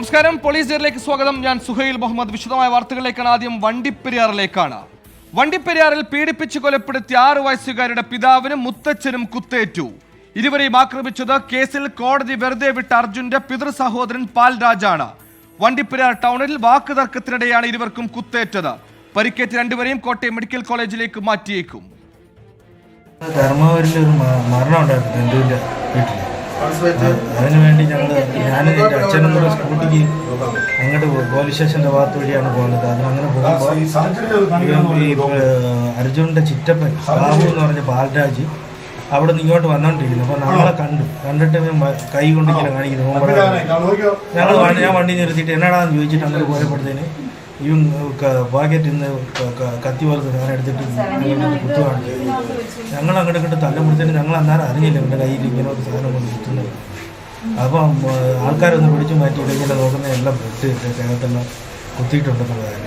നമസ്കാരം. പോലീസ് ജയിലിലേക്ക് സ്വാഗതം. ഞാൻ സുഹൈൽ മുഹമ്മദ്. വിശദമായ വാർത്തകളിലേക്കാണ് ആദ്യം വണ്ടിപ്പെരിയാറിലേക്കാണ്. വണ്ടിപ്പെരിയാറിൽ പീഡിപ്പിച്ച് കൊലപ്പെടുത്തിയ ആറ് വയസ്സുകാരുടെ പിതാവിനും മുത്തച്ഛനും കുത്തേറ്റു. ഇരുവരെയും ആക്രമിച്ചത് കേസിൽ കോടതി വെറുതെ വിട്ട അർജുന്റെ പിതൃ സഹോദരൻ പാൽരാജാണ്. വണ്ടിപ്പെരിയാർ ടൗണിൽ വാക്ക് തർക്കത്തിനിടെയാണ് ഇരുവർക്കും കുത്തേറ്റത്. പരിക്കേറ്റ് രണ്ടുപേരെയും കോട്ടയം മെഡിക്കൽ കോളേജിലേക്ക് മാറ്റിയേക്കും. ധർമ്മപുരിയിൽ ഒരു മരണം ഉണ്ടായിരുന്നു ബന്ധുവിന്റെ വീട്ടിൽ അതിനു വേണ്ടി ഞങ്ങൾ ഞാനും എന്റെ അച്ഛനും കൂടെ സ്കൂട്ടിക്ക് അങ്ങോട്ട് പോലീസ് സ്റ്റേഷന്റെ ഭാഗത്ത് വഴിയാണ് പോകുന്നത്. അതിന് അങ്ങനെ പോകുമ്പോൾ ഈ അർജുനന്റെ ചിറ്റപ്പൻ ബാബു എന്ന് പറഞ്ഞ ബാലരാജ് അവിടെ നിന്ന് ഇങ്ങോട്ട് വന്നോണ്ടിരിക്കുന്നു. അപ്പോൾ നമ്മളെ കണ്ടു. കണ്ടിട്ട് കൈ കൊണ്ട് ഇങ്ങനെ കാണിക്കുന്നു. ഞങ്ങൾ ഞാൻ വണ്ടി നിർത്തിയിട്ട് എന്നാടാന്ന് ചോദിച്ചിട്ട് അങ്ങനെ പോയപ്പോഴത്തേന് ഇവൻ പാക്കറ്റിൽ നിന്ന് ക- ക- കത്തി പോലത്തെ സാധനം എടുത്തിട്ട് കുത്തുവാണ്. ഞങ്ങൾ അങ്ങോട്ട് ഇങ്ങോട്ട് തല്ലുമ്പോഴത്തേന് ഞങ്ങൾ അന്നേരം അറിഞ്ഞില്ല എന്റെ കയ്യിൽ ഇങ്ങനെ ഒരു സാധനം കൊണ്ട് കുത്തുന്നത്. അപ്പം ആൾക്കാരൊന്ന് പിടിച്ചു മാറ്റി ഇങ്ങനെ നോക്കുന്ന എല്ലാം ബ്ലഡ് ദേഹത്തെല്ലാം കുത്തിയിട്ടുണ്ടെന്നുള്ള കാര്യം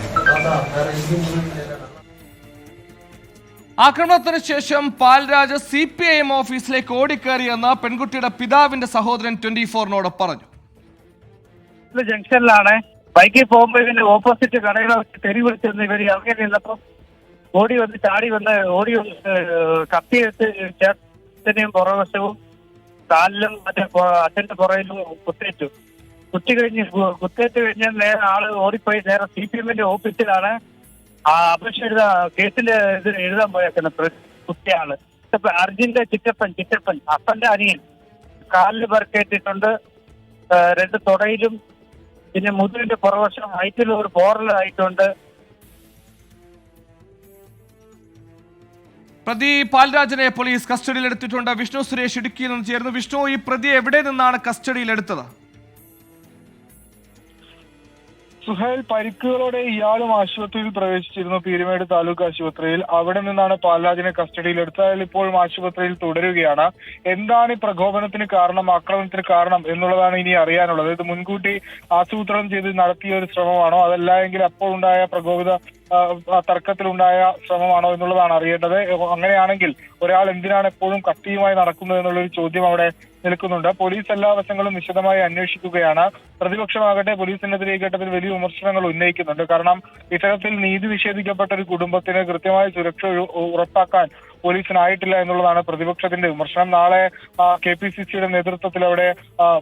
ആക്രമണത്തിന് ശേഷം Palraj C P I M ഓഫീസിലേക്ക് ഓടിക്കയറിയെന്ന് പെൺകുട്ടിയുടെ പിതാവിന്റെ സഹോദരൻ ട്വന്റി ഫോറിനോട് പറഞ്ഞു. ജംഗ്ഷനിലാണ്. ബൈക്കിൽ പോകുമ്പോൾ ഇതിന്റെ ഓപ്പോസിറ്റ് കടകളെ വെച്ച് തെരി വിളിച്ചിരുന്ന ഇവർ ഇറങ്ങി ഓടി വന്ന് ചാടി വന്ന് ഓടി വന്ന് കത്തി കത്തിയെടുത്ത് ചേട്ടന്റെയും പുറവശവും കാലിലും മറ്റേ അച്ഛന്റെ പുറയിലും കുത്തേറ്റു കുത്തി കഴിഞ്ഞ് കുത്തേറ്റ് കഴിഞ്ഞ് നേരെ ആൾ ഓടിപ്പോയി. നേരെ സി പി എമ്മിന്റെ ഓഫീസിലാണ് ആ അപേക്ഷ എഴുതാ കേസിന്റെ ഇത് എഴുതാൻ പോയേക്കുന്നത്. കുത്തിയാണ് അർജുന്റെ ചിറ്റപ്പൻ ചിറ്റപ്പൻ അപ്പന്റെ അനിയൻ. കാലിൽ പറക്കേറ്റിട്ടുണ്ട് രണ്ട് തുടയിലും പിന്നെ മുതലിന്റെ പുറവശം ഹൈറ്റിൽ ഒരു പോറലായിട്ടുണ്ട് പ്രതി പാൽരാജനെ പോലീസ് കസ്റ്റഡിയിൽ എടുത്തിട്ടുണ്ട് വിഷ്ണു സുരേഷ് ഇടുക്കിയിൽ നിന്ന് ചേർന്നു വിഷ്ണു ഈ പ്രതി എവിടെ നിന്നാണ് കസ്റ്റഡിയിൽ സുഹേൽ പരിക്കുകളോടെ ഇയാളും ആശുപത്രിയിൽ പ്രവേശിച്ചിരുന്നു പീരുമേട് താലൂക്ക് ആശുപത്രിയിൽ. അവിടെ നിന്നാണ് പാലാജിനെ കസ്റ്റഡിയിലെടുത്തത്. അയാൾ ഇപ്പോഴും ആശുപത്രിയിൽ തുടരുകയാണ്. എന്താണ് ഈ പ്രകോപനത്തിന് കാരണം ആക്രമണത്തിന് കാരണം എന്നുള്ളതാണ് ഇനി അറിയാനുള്ളത്. ഇത് മുൻകൂട്ടി ആസൂത്രണം ചെയ്ത് നടത്തിയ ഒരു ശ്രമമാണോ? അതല്ല എങ്കിൽ അപ്പോൾ ഉണ്ടായ പ്രകോപിത തർക്കത്തിലുണ്ടായ ശ്രമമാണോ എന്നുള്ളതാണ് അറിയേണ്ടത്. അങ്ങനെയാണെങ്കിൽ ഒരാൾ എന്തിനാണ് എപ്പോഴും കത്തിയുമായി നടക്കുന്നത് എന്നുള്ളൊരു ചോദ്യം അവിടെ നിൽക്കുന്നുണ്ട്. പോലീസ് എല്ലാ വശങ്ങളും വിശദമായി അന്വേഷിക്കുകയാണ്. പ്രതിപക്ഷമാകട്ടെ പോലീസിനെതിരെ ഈ ഘട്ടത്തിൽ വലിയ വിമർശനങ്ങൾ ഉന്നയിക്കുന്നുണ്ട്. കാരണം ഇത്തരത്തിൽ നീതി നിഷേധിക്കപ്പെട്ട ഒരു കുടുംബത്തിന് കൃത്യമായ സുരക്ഷ ഉറപ്പാക്കാൻ പോലീസിനായിട്ടില്ല എന്നുള്ളതാണ് പ്രതിപക്ഷത്തിന്റെ വിമർശനം. നാളെ കെ പി സി സിയുടെ നേതൃത്വത്തിൽ അവിടെ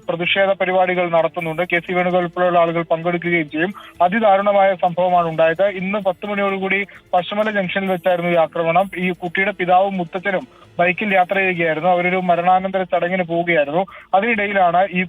പ്രതിഷേധ പരിപാടികൾ നടത്തുന്നുണ്ട്. കെ സി വേണുഗോൾ ഉൾപ്പെടെയുള്ള ആളുകൾ പങ്കെടുക്കുകയും ചെയ്യും. അതിദാരുണമായ സംഭവമാണ് ഉണ്ടായത്. ഇന്ന് പത്ത് മണിയോടുകൂടി പശ്ചിമല ജംഗ്ഷനിൽ വെച്ചായിരുന്നു ഈ ആക്രമണം. ഈ കുട്ടിയുടെ പിതാവും മുത്തച്ഛനും ബൈക്കിൽ യാത്ര ചെയ്യുകയായിരുന്നു. അവരൊരു മരണാനന്തര ചടങ്ങിന് പോവുകയായിരുന്നു. അതിനിടയിലാണ് ഈ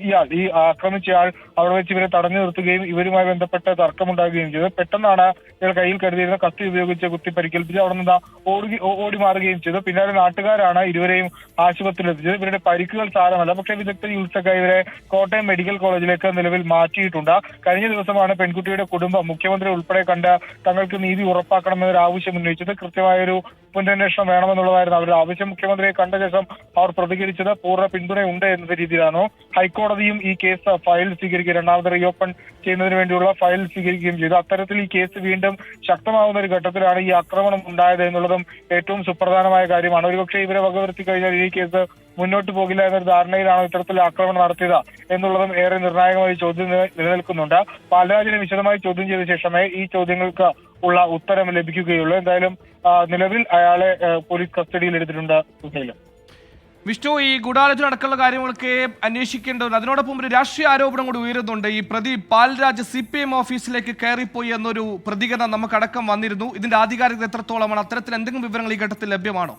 ഇയാൾ ഈ ആക്രമിച്ചയാൾ അവിടെ വെച്ച് ഇവരെ തടഞ്ഞു നിർത്തുകയും ഇവരുമായി ബന്ധപ്പെട്ട് തർക്കമുണ്ടാകുകയും ചെയ്തു. പെട്ടെന്നാണ് ഇയാൾ കയ്യിൽ കരുതിയിരുന്ന കത്തി ഉപയോഗിച്ച് കുത്തി പരിക്കേൽപ്പിച്ച് അവിടെ നിന്ന് ഓടി ഓടി മാറുകയും ചെയ്തു. പിന്നാലെ നാട്ടുകാരാണ് ഇരുവരെയും ആശുപത്രിയിൽ എത്തിച്ചത് ഇവരുടെ പരിക്കുകൾ സാരമല്ല. പക്ഷേ വിദഗ്ധ ചികിത്സക്കായി ഇവരെ കോട്ടയം മെഡിക്കൽ കോളേജിലേക്ക് നിലവിൽ മാറ്റിയിട്ടുണ്ട്. കഴിഞ്ഞ ദിവസമാണ് പെൺകുട്ടിയുടെ കുടുംബം മുഖ്യമന്ത്രി ഉൾപ്പെടെ കണ്ട് തങ്ങൾക്ക് നീതി ഉറപ്പാക്കണമെന്നൊരു ആവശ്യം ഉന്നയിച്ചത്. കൃത്യമായൊരു പുനരന്വേഷണം വേണമെന്നുള്ളതായിരുന്നു അവരുടെ ആവശ്യം. മുഖ്യമന്ത്രിയെ കണ്ട ശേഷം അവർ പ്രതികരിച്ചത് പൂർണ പിന്തുണയുണ്ട് എന്ന രീതിയിലാണ്? ഹൈക്കോടതിയും ഈ കേസ് ഫയൽ സ്വീകരിക്കുക രണ്ടാമത് റീഓപ്പൺ ചെയ്യുന്നതിന് വേണ്ടിയുള്ള ഫയൽ സ്വീകരിക്കുകയും ചെയ്തു. അത്തരത്തിൽ ഈ കേസ് വീണ്ടും ശക്തമാവുന്ന ഒരു ഘട്ടത്തിലാണ് ഈ ആക്രമണം ഉണ്ടായത് എന്നുള്ളതും ഏറ്റവും സുപ്രധാനമായ കാര്യമാണ്. ഒരുപക്ഷെ ഇവരെ വകവരുത്തി കഴിഞ്ഞാൽ ഈ കേസ് മുന്നോട്ട് പോകില്ല എന്നൊരു ധാരണയിലാണ് ഇത്തരത്തിൽ ആക്രമണം നടത്തിയത് എന്നുള്ളതും ഏറെ നിർണായകമായി ചോദ്യം നിലനിൽക്കുന്നുണ്ട്. പാലരാജിനെ വിശദമായി ചോദ്യം ചെയ്ത ശേഷമേ ഈ ചോദ്യങ്ങൾക്ക് ഉള്ള ഉത്തരം ലഭിക്കുകയുള്ളൂ. എന്തായാലും നിലവിൽ അയാളെ പോലീസ് കസ്റ്റഡിയിൽ എടുത്തിട്ടുണ്ട് സുഹൈലും. വിഷ്ണു ഈ ഗൂഢാലോചന അടക്കമുള്ള കാര്യങ്ങളൊക്കെ അന്വേഷിക്കേണ്ടതുണ്ട്. അതിനോടൊപ്പം ഒരു രാഷ്ട്രീയ ആരോപണം കൂടി ഉയരുന്നുണ്ട്. ഈ പ്രതി പാൽരാജ് സി പി എം ഓഫീസിലേക്ക് കയറിപ്പോയി എന്നൊരു പ്രതികരണം നമുക്കടക്കം വന്നിരുന്നു. ഇതിന്റെ ആധികാരികത എത്രത്തോളമാണ്? അത്തരത്തിൽ എന്തെങ്കിലും വിവരങ്ങൾ ഈ ഘട്ടത്തിൽ ലഭ്യമാണോ?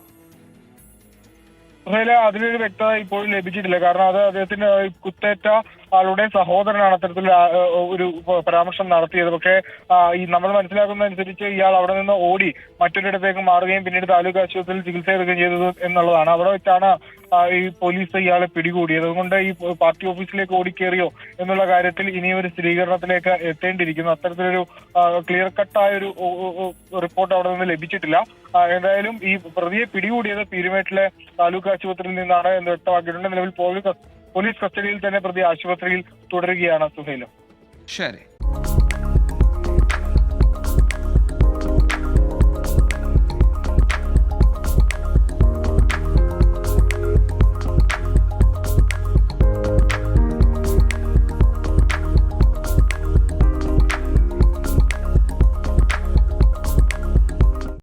അതിലൊരു വ്യക്തത ഇപ്പോഴും ലഭിച്ചിട്ടില്ല. കാരണം അത് അദ്ദേഹത്തിന്റെ കുത്തേറ്റ ആളുടെ സഹോദരനാണ് അത്തരത്തിൽ ഒരു പരാമർശം നടത്തിയത്. പക്ഷേ ഈ നമ്മൾ മനസ്സിലാക്കുന്ന അനുസരിച്ച് ഇയാൾ അവിടെ നിന്ന് ഓടി മറ്റൊരിടത്തേക്ക് മാറുകയും പിന്നീട് താലൂക്ക് ആശുപത്രിയിൽ ചികിത്സ എടുക്കുകയും ചെയ്തത് എന്നുള്ളതാണ്. അവിടെ വെച്ചാണ് ഈ പോലീസ് ഇയാളെ പിടികൂടിയത്. അതുകൊണ്ട് ഈ പാർട്ടി ഓഫീസിലേക്ക് ഓടിക്കേറിയോ എന്നുള്ള കാര്യത്തിൽ ഇനിയും ഒരു സ്ഥിരീകരണത്തിലേക്ക് എത്തേണ്ടിയിരിക്കുന്നു. അത്തരത്തിലൊരു ക്ലിയർ കട്ടായ ഒരു റിപ്പോർട്ട് അവിടെ നിന്ന് ലഭിച്ചിട്ടില്ല. എന്തായാലും ഈ പ്രതിയെ പിടികൂടിയത് പീരുമേട്ടിലെ താലൂക്ക് ആശുപത്രിയിൽ നിന്നാണ് എന്ന് വ്യക്തമാക്കിയിട്ടുണ്ട്. നിലവിൽ പോലീസ് പോലീസ് കസ്റ്റഡിയിൽ തന്നെ പ്രതി ആശുപത്രിയിൽ തുടരുകയാണ് സുഹൈലും. ശരി.